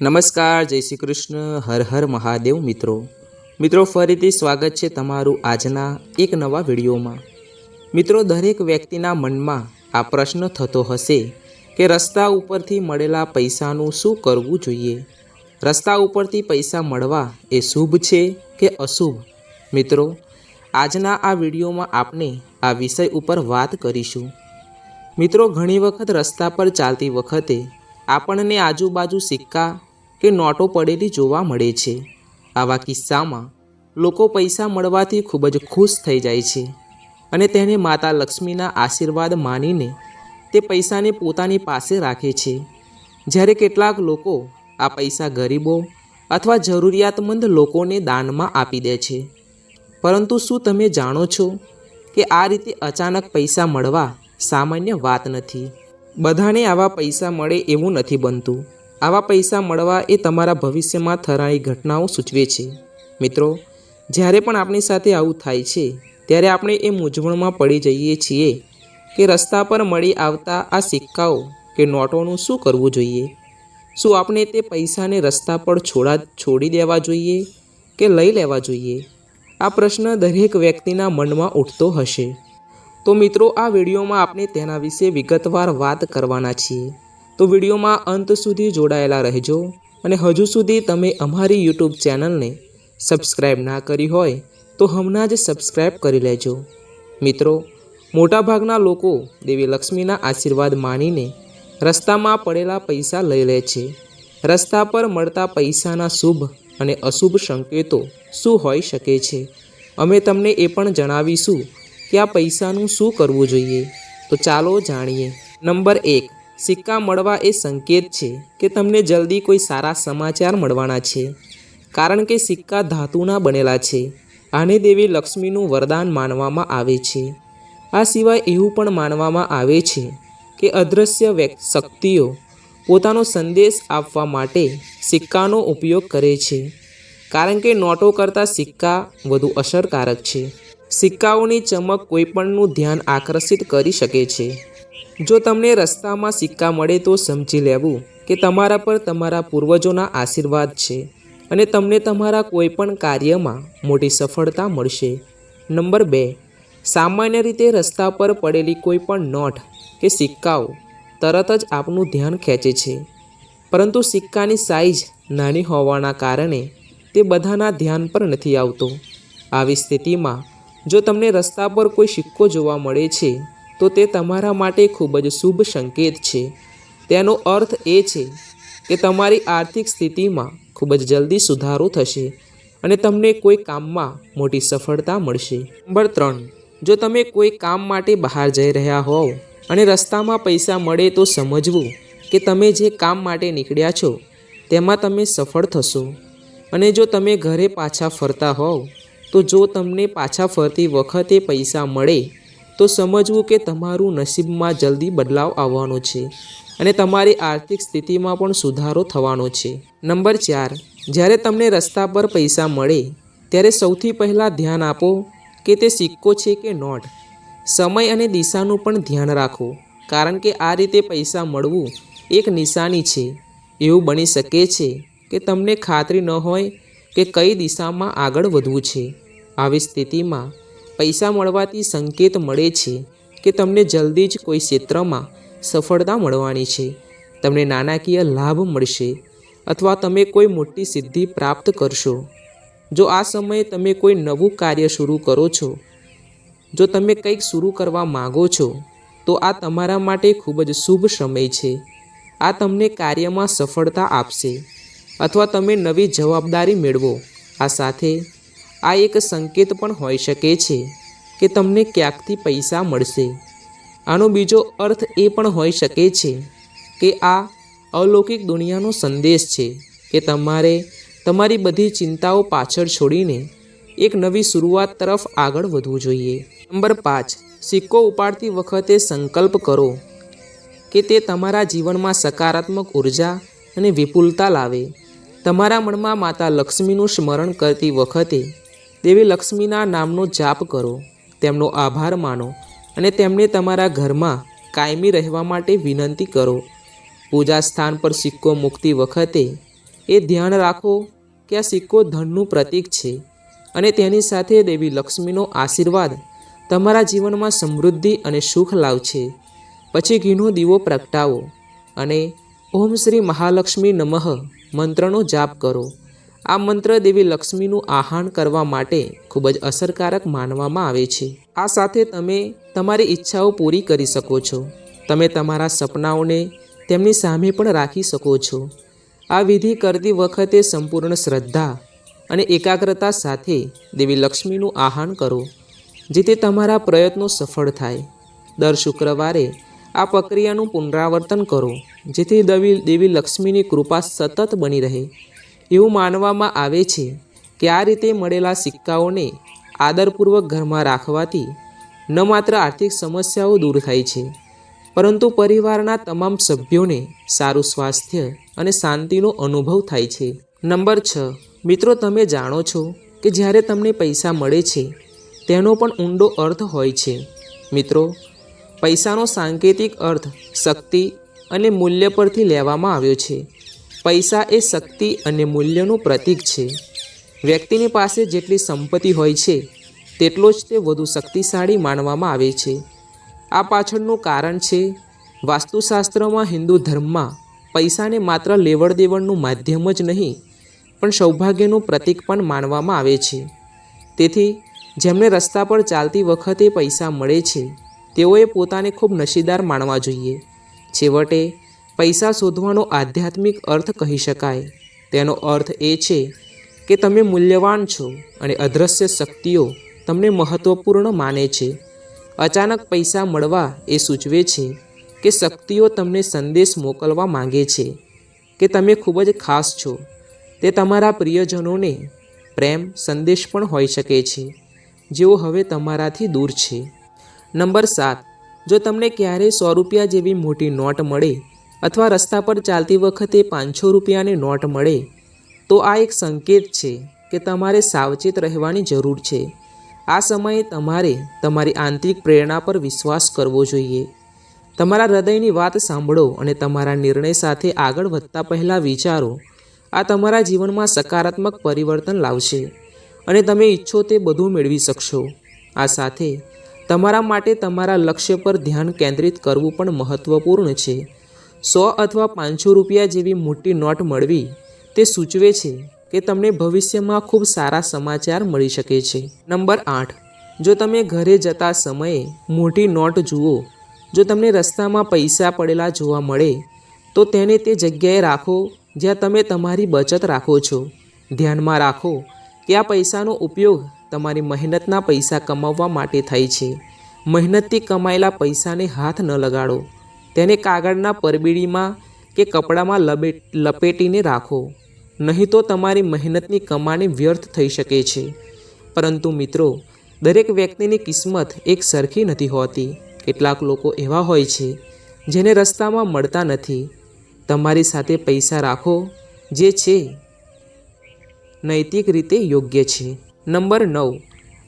નમસ્કાર, જય શ્રી કૃષ્ણ. હર હર મહાદેવ મિત્રો. મિત્રો, ફરીથી સ્વાગત છે તમારું આજના એક નવા વિડીયોમાં. મિત્રો, દરેક વ્યક્તિના મનમાં આ પ્રશ્ન થતો હશે કે રસ્તા ઉપરથી મળેલા પૈસાનું શું કરવું જોઈએ? રસ્તા ઉપરથી પૈસા મળવા એ શુભ છે કે અશુભ? મિત્રો, આજના આ વિડીયોમાં આપણે આ વિષય ઉપર વાત કરીશું. મિત્રો, ઘણી વખત રસ્તા પર ચાલતી વખતે આપણને આજુબાજુ સિક્કા કે નોટો પડેલી જોવા મળે છે. આવા કિસ્સામાં લોકો પૈસા મળવાથી ખૂબ જ ખુશ થઈ જાય છે અને તેને માતા લક્ષ્મીના આશીર્વાદ માનીને તે પૈસાને પોતાની પાસે રાખે છે. જ્યારે કેટલાક લોકો આ પૈસા ગરીબો અથવા જરૂરિયાતમંદ લોકોને દાનમાં આપી દે છે. પરંતુ શું તમે જાણો છો કે આ રીતે અચાનક પૈસા મળવા સામાન્ય વાત નથી? બધાને આવા પૈસા મળે એવું નથી બનતું. આવા પૈસા મળવા એ તમારા ભવિષ્યમાં થનારી ઘટનાઓ સૂચવે છે. મિત્રો, જ્યારે પણ આપણી સાથે આવું થાય છે, ત્યારે આપણે એ મૂંઝવણમાં પડી જઈએ છીએ કે રસ્તા પર મળી આવતા આ સિક્કાઓ કે નોટોનું શું કરવું જોઈએ? શું આપણે તે પૈસાને રસ્તા પર છોડા, છોડી દેવા જોઈએ કે લઈ લેવા જોઈએ? આ પ્રશ્ન દરેક વ્યક્તિના મનમાં ઉઠતો હશે. તો મિત્રો, આ વિડીયોમાં આપણે તેના વિશે વિગતવાર વાત કરવાના છીએ. તો વિડીયોમાં અંત સુધી જોડાયેલા રહેજો અને હજુ સુધી તમે અમારી યુટ્યુબ ચેનલને સબસ્ક્રાઈબ ના કરી હોય તો હમણાં જ સબસ્ક્રાઈબ કરી લેજો. મિત્રો, મોટાભાગના લોકો દેવી લક્ષ્મીના આશીર્વાદ માનીને રસ્તામાં પડેલા પૈસા લઈ લે છે. રસ્તા પર મળતા પૈસાના શુભ અને અશુભ સંકેતો શું હોઈ શકે છે? અમે તમને એ પણ જણાવીશું કે આ પૈસાનું શું કરવું જોઈએ. તો ચાલો જાણીએ. નંબર એક સિક્કા મળવા એ સંકેત છે કે તમને જલ્દી કોઈ સારા સમાચાર મળવાના છે. કારણ કે સિક્કા ધાતુના બનેલા છે. આને દેવી લક્ષ્મીનું વરદાન માનવામાં આવે છે. આ સિવાય એવું પણ માનવામાં આવે છે કે અદૃશ્ય શક્તિઓ પોતાનો સંદેશ આપવા માટે સિક્કાનો ઉપયોગ કરે છે. કારણ કે નોટો કરતાં સિક્કા વધુ અસરકારક છે. સિક્કાઓની ચમક કોઈપણનું ધ્યાન આકર્ષિત કરી શકે છે. જો તમને રસ્તામાં સિક્કા મળે તો સમજી લેવું કે તમારા પર તમારા પૂર્વજોના આશીર્વાદ છે અને તમને તમારા કોઈપણ કાર્યમાં મોટી સફળતા મળશે. નંબર બે, સામાન્ય રીતે રસ્તા પર પડેલી કોઈ પણ નોટ કે સિક્કાઓ તરત જ આપનું ધ્યાન ખેંચે છે. પરંતુ સિક્કાની સાઇઝ નાની હોવાના કારણે તે બધાના ધ્યાન પર નથી આવતો. આવી સ્થિતિમાં જો તમને રસ્તા પર કોઈ સિક્કો જોવા મળે છે તો તે તમારા માટે ખૂબ જ શુભ સંકેત છે. તેનો અર્થ એ છે કે તમારી આર્થિક સ્થિતિમાં ખૂબ જ જલ્દી સુધારો થશે અને તમને કોઈ કામમાં મોટી સફળતા મળશે. નંબર ત્રણ, જો તમે કોઈ કામ માટે બહાર જઈ રહ્યા હોવ અને રસ્તામાં પૈસા મળે તો સમજવું કે તમે જે કામ માટે નીકળ્યા છો, તેમાં તમે સફળ થશો. અને જો તમે ઘરે પાછા ફરતા હોવ, તો જો તમને પાછા ફરતી વખતે પૈસા મળે તો સમજવું કે તમારું નસીબમાં જલ્દી બદલાવ આવવાનો છે અને તમારી આર્થિક સ્થિતિમાં પણ સુધારો થવાનો છે. નંબર ચાર, જ્યારે તમને રસ્તા પર પૈસા મળે, ત્યારે સૌથી પહેલાં ધ્યાન આપો કે તે સિક્કો છે કે નોટ. સમય અને દિશાનું પણ ધ્યાન રાખો, કારણ કે આ રીતે પૈસા મળવું એક નિશાની છે. એવું બની શકે છે કે તમને ખાતરી ન હોય કે કઈ દિશામાં આગળ વધવું છે. આવી સ્થિતિમાં પૈસા મળવાથી સંકેત મળે છે કે તમને જલ્દી જ કોઈ ક્ષેત્રમાં સફળતા મળવાની છે. તમને નાણાકીય લાભ મળશે અથવા તમે કોઈ મોટી સિદ્ધિ પ્રાપ્ત કરશો. જો આ સમયે તમે કોઈ નવું કાર્ય શરૂ કરો છો, જો તમે કંઈક શરૂ કરવા માગો છો, તો આ તમારા માટે ખૂબ જ શુભ સમય છે. આ તમને કાર્યમાં સફળતા આપશે અથવા તમે નવી જવાબદારી મેળવો. આ સાથે આ એક સંકેત પણ હોઈ શકે છે કે તમને ક્યાંકથી પૈસા મળશે. આનો બીજો અર્થ એ પણ હોઈ શકે છે કે આ અલૌકિક દુનિયાનો સંદેશ છે કે તમારે તમારી બધી ચિંતાઓ પાછળ છોડીને એક નવી શરૂઆત તરફ આગળ વધવું જોઈએ. નંબર પાંચ, સિક્કો ઉપાડતી વખતે સંકલ્પ કરો કે તે તમારા જીવનમાં સકારાત્મક ઊર્જા અને વિપુલતા લાવે. તમારા મનમાં માતા લક્ષ્મીનું સ્મરણ કરતી વખતે દેવી લક્ષ્મીના નામનો જાપ કરો, તેમનો આભાર માનો અને તેમને તમારા ઘરમાં કાયમી રહેવા માટે વિનંતી કરો. પૂજા સ્થાન પર સિક્કો મૂકતી વખતે એ ધ્યાન રાખો કે આ સિક્કો ધનનું પ્રતીક છે અને તેની સાથે દેવી લક્ષ્મીનો આશીર્વાદ તમારા જીવનમાં સમૃદ્ધિ અને સુખ લાવશે. પછી ઘીનો દીવો પ્રગટાવો અને ઓમ શ્રી મહાલક્ષ્મી નમઃ મંત્રનો જાપ કરો. આ મંત્ર દેવી લક્ષ્મીનું આહાન કરવા માટે ખૂબ જ અસરકારક માનવામાં આવે છે. આ સાથે તમે તમારી ઈચ્છાઓ પૂરી કરી શકો છો. તમે તમારા સપનાઓને તેમની સામે પણ રાખી શકો છો. આ વિધિ કરતી વખતે સંપૂર્ણ શ્રદ્ધા અને એકાગ્રતા સાથે દેવી લક્ષ્મીનું આહાન કરો, જેથી તમારા પ્રયત્નો સફળ થાય. દર શુક્રવારે આ પ્રક્રિયાનું પુનરાવર્તન કરો, જેથી દેવી દેવી લક્ષ્મીની કૃપા સતત બની રહે. એવું માનવામાં આવે છે કે આ રીતે મળેલા સિક્કાઓને આદરપૂર્વક ઘરમાં રાખવાથી ન માત્ર આર્થિક સમસ્યાઓ દૂર થાય છે, પરંતુ પરિવારના તમામ સભ્યોને સારું સ્વાસ્થ્ય અને શાંતિનો અનુભવ થાય છે. નંબર છ. મિત્રો, તમે જાણો છો કે જ્યારે તમને પૈસા મળે છે, તેનો પણ ઊંડો અર્થ હોય છે. મિત્રો, પૈસાનો સાંકેતિક અર્થ શક્તિ અને મૂલ્ય પરથી લેવામાં આવ્યો છે. પૈસા એ શક્તિ અને મૂલ્યનું પ્રતીક છે. વ્યક્તિની પાસે જેટલી સંપત્તિ હોય છે, તેટલો જ તે વધુ શક્તિશાળી માનવામાં આવે છે. આ પાછળનું કારણ છે, વાસ્તુશાસ્ત્રમાં હિન્દુ ધર્મમાં પૈસાને માત્ર લેવડ દેવડનું માધ્યમ જ નહીં, પણ સૌભાગ્યનું પ્રતીક પણ માનવામાં આવે છે. તેથી, જેમને રસ્તા પર ચાલતી વખતે પૈસા મળે છે, તેઓએ પોતાને ખૂબ નશીદાર માનવા જોઈએ. છેવટે પૈસા શોધવાનો આધ્યાત્મિક અર્થ કહી શકાય. તેનો અર્થ એ છે કે તમે મૂલ્યવાન છો અને અદૃશ્ય શક્તિઓ તમને મહત્ત્વપૂર્ણ માને છે. અચાનક પૈસા મળવા એ સૂચવે છે કે શક્તિઓ તમને સંદેશ મોકલવા માંગે છે કે તમે ખૂબ જ ખાસ છો. તે તમારા પ્રિયજનોને પ્રેમ, સંદેશ પણ હોઈ શકે છે. જેઓ હવે તમારાથી દૂર છે. નંબર સાત. જો તમને ક્યારેય સો રૂપિયા જેવી મોટી નોટ મળે અથવા રસ્તા પર ચાલતી વખતે પાંચસો રૂપિયાની નોટ મળે, તો આ એક સંકેત છે કે તમારે સાવચેત રહેવાની જરૂર છે. આ સમયે તમારે તમારી આંતરિક પ્રેરણા પર વિશ્વાસ કરવો જોઈએ. તમારા હૃદયની વાત સાંભળો અને તમારા નિર્ણય સાથે આગળ વધતા પહેલાં વિચારો. આ તમારા જીવનમાં સકારાત્મક પરિવર્તન લાવશે અને તમે ઈચ્છો તે બધું મેળવી શકશો. આ સાથે તમારા માટે તમારા લક્ષ્ય પર ધ્યાન કેન્દ્રિત કરવું પણ મહત્ત્વપૂર્ણ છે. સો અથવા પાંચસો રૂપિયા જેવી મોટી નોટ મળવી, તે સૂચવે છે કે તમને ભવિષ્યમાં ખૂબ સારા સમાચાર મળી શકે છે. નંબર આઠ. જો તમે ઘરે જતા સમયે મોટી નોટ જુઓ, જો તમને રસ્તામાં પૈસા પડેલા જોવા મળે, તો તેને તે જગ્યાએ રાખો જ્યાં તમે તમારી બચત રાખો છો. ધ્યાનમાં રાખો કે આ પૈસાનો ઉપયોગ તમારી મહેનતના પૈસા કમાવવા માટે થાય છે. મહેનતથી કમાયેલા પૈસાને હાથ ન લગાડો. તેને કાગળના પરબીડીમાં કે કપડામાં લપેટ લપેટીને રાખો. નહીં તો તમારી મહેનતની કમાણી વ્યર્થ થઈ શકે છે. પરંતુ મિત્રો, દરેક વ્યક્તિની કિસ્મત એક સરખી નથી હોતી. કેટલાક લોકો એવા હોય છે, જેને રસ્તામાં મળતા નથી. તમારી સાથે પૈસા રાખો, જે છે નૈતિક રીતે યોગ્ય છે. નંબર નવ.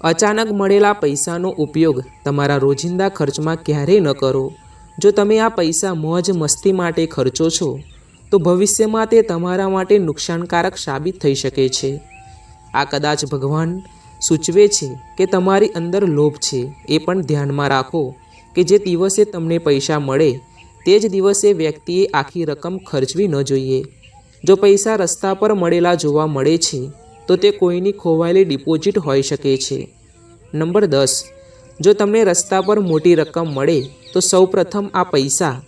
અચાનક મળેલા પૈસાનો ઉપયોગ તમારા રોજિંદા ખર્ચમાં ક્યારેય ન કરો. જો તમે આ પૈસા મોજ મસ્તી માટે ખર્ચો છો, તો ભવિષ્યમાં તે તમારા માટે નુકસાનકારક સાબિત થઈ શકે છે. આ કદાચ ભગવાન સૂચવે છે કે તમારી અંદર લોભ છે. એ પણ ધ્યાનમાં રાખો કે જે દિવસે તમને પૈસા મળે, તે જ દિવસે વ્યક્તિએ આખી રકમ ખર્ચવી ન જોઈએ. જો પૈસા રસ્તા પર મળેલા જોવા મળે છે, તો તે કોઈની ખોવાયેલી ડિપોઝિટ હોઈ શકે છે. નંબર દસ. જો તમને રસ્તા પર મોટી રકમ મળે, તો સૌપ્રથમ આ પૈસા.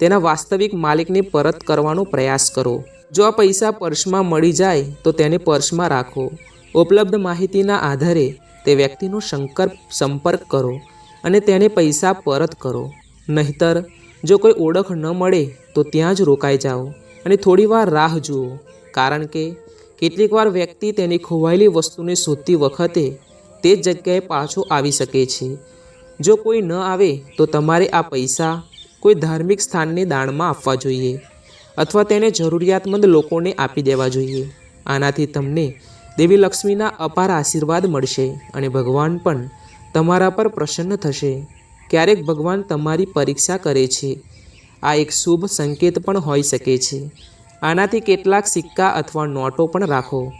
તેના વાસ્તવિક માલિકને પરત કરવાનો પ્રયાસ કરો. જો આ પૈસા પર્સમાં મળી જાય, તો તેને પર્સમાં રાખો. ઉપલબ્ધ માહિતીના આધારે તે વ્યક્તિનો શંકર સંપર્ક કરો અને તેને પૈસા પરત કરો. નહીતર, જો કોઈ ઓળખ ન મળે, તો ત્યાં જ રોકાઈ જાઓ અને થોડીવાર રાહ જુઓ. કારણ કે, કેટલીકવાર વ્યક્તિ તેની ખોવાયેલી વસ્તુને શોધતી વખતે તે જ જગ્યાએ પાછો આવી શકે છે. જો કોઈ ન આવે, તો તમારે આ પૈસા કોઈ ધાર્મિક સ્થાનને દાનમાં આપવા જોઈએ અથવા તેને જરૂરિયાતમંદ લોકોને આપી દેવા જોઈએ. આનાથી તમને દેવી લક્ષ્મીના અપાર આશીર્વાદ મળશે અને ભગવાન પણ તમારા પર પ્રસન્ન થશે. ક્યારેક ભગવાન તમારી પરીક્ષા કરે છે. આ એક શુભ સંકેત પણ હોઈ શકે છે. આનાથી કેટલાક સિક્કા અથવા નોટો પણ રાખો.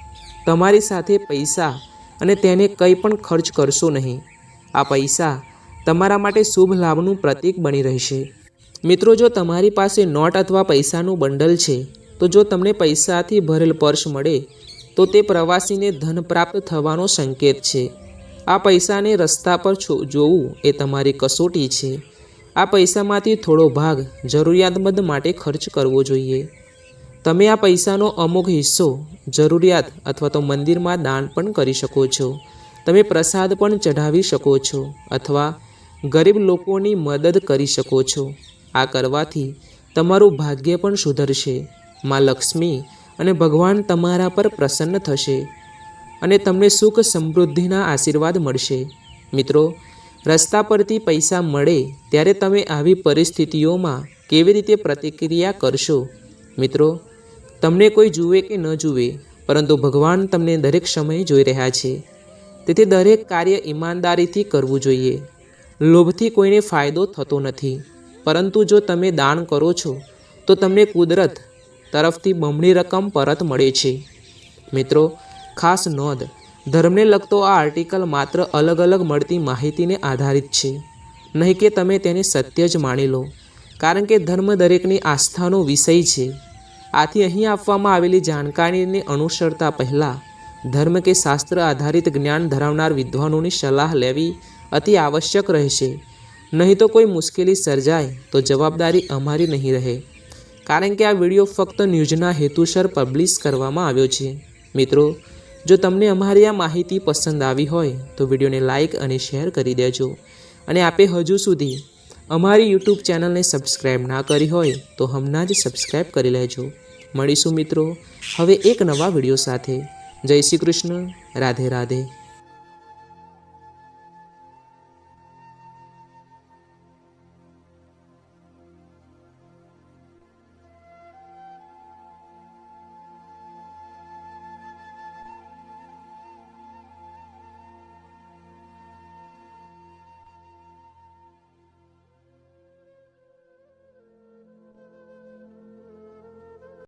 તમારી સાથે પૈસા અને તેને કંઈ પણ ખર્ચ કરશો નહીં. આ પૈસા તમારા માટે શુભ લાભનું પ્રતીક બની રહેશે. મિત્રો, જો તમારી પાસે નોટ અથવા પૈસાનું બંડલ છે, તો જો તમને પૈસાથી ભરેલ પર્સ મળે, તો તે પ્રવાસીને ધન પ્રાપ્ત થવાનો સંકેત છે. આ પૈસાને રસ્તા પર જોવું એ તમારી કસોટી છે. આ પૈસામાંથી થોડો ભાગ જરૂરિયાતમંદ માટે ખર્ચ કરવો જોઈએ. તમે આ પૈસાનો અમુક હિસ્સો, જરૂરિયાત અથવા તો મંદિરમાં દાન પણ કરી શકો છો. તમે પ્રસાદ પણ ચઢાવી શકો છો અથવા ગરીબ લોકોની મદદ કરી શકો છો. આ કરવાથી તમારું ભાગ્ય પણ સુધરશે. માં લક્ષ્મી અને ભગવાન તમારા પર પ્રસન્ન થશે અને તમને સુખ સમૃદ્ધિના આશીર્વાદ મળશે. મિત્રો, રસ્તા પરથી પૈસા મળે ત્યારે તમે આવી પરિસ્થિતિઓમાં કેવી રીતે પ્રતિક્રિયા કરશો? મિત્રો તમને કોઈ જુએ કે ન જુએ, પરંતુ ભગવાન તમને દરેક સમયે જોઈ રહ્યા છે. તેથી દરેક કાર્ય ઈમાનદારીથી કરવું જોઈએ. લોભથી કોઈને ફાયદો થતો નથી. પરંતુ જો તમે દાન કરો છો, તો તમને કુદરત તરફથી બમણી રકમ પરત મળે છે. મિત્રો, ખાસ નોંધ, ધર્મને લગતો આ આર્ટિકલ માત્ર અલગ અલગ મળતી માહિતીને આધારિત છે. નહીં કે તમે તેને સત્ય જ માની લો. કારણ કે ધર્મ દરેકની આસ્થાનો વિષય છે. આથી અહીં આપવામાં આવેલી જાણકારીને અનુસરતા પહેલાં ધર્મ કે શાસ્ત્ર આધારિત જ્ઞાન ધરાવનાર વિદ્વાનોની સલાહ લેવી અતિ આવશ્યક રહેશે. નહીં તો કોઈ મુશ્કેલી સર્જાય તો જવાબદારી અમારી નહીં રહે. કારણ કે આ વીડિયો ફક્ત ન્યૂઝના હેતુસર પબ્લિશ કરવામાં આવ્યો છે. મિત્રો, જો તમને અમારી આ માહિતી પસંદ આવી હોય તો વિડીયોને લાઇક અને શેર કરી દેજો. અને આપે હજુ સુધી અમારી યુટ્યુબ ચેનલને સબસ્ક્રાઈબ ના કરી હોય તો હમણાં જ સબસ્ક્રાઈબ કરી લેજો. મળીશું મિત્રો. હવે એક નવા વીડિયો સાથે. જય શ્રી કૃષ્ણ. રાધે રાધે.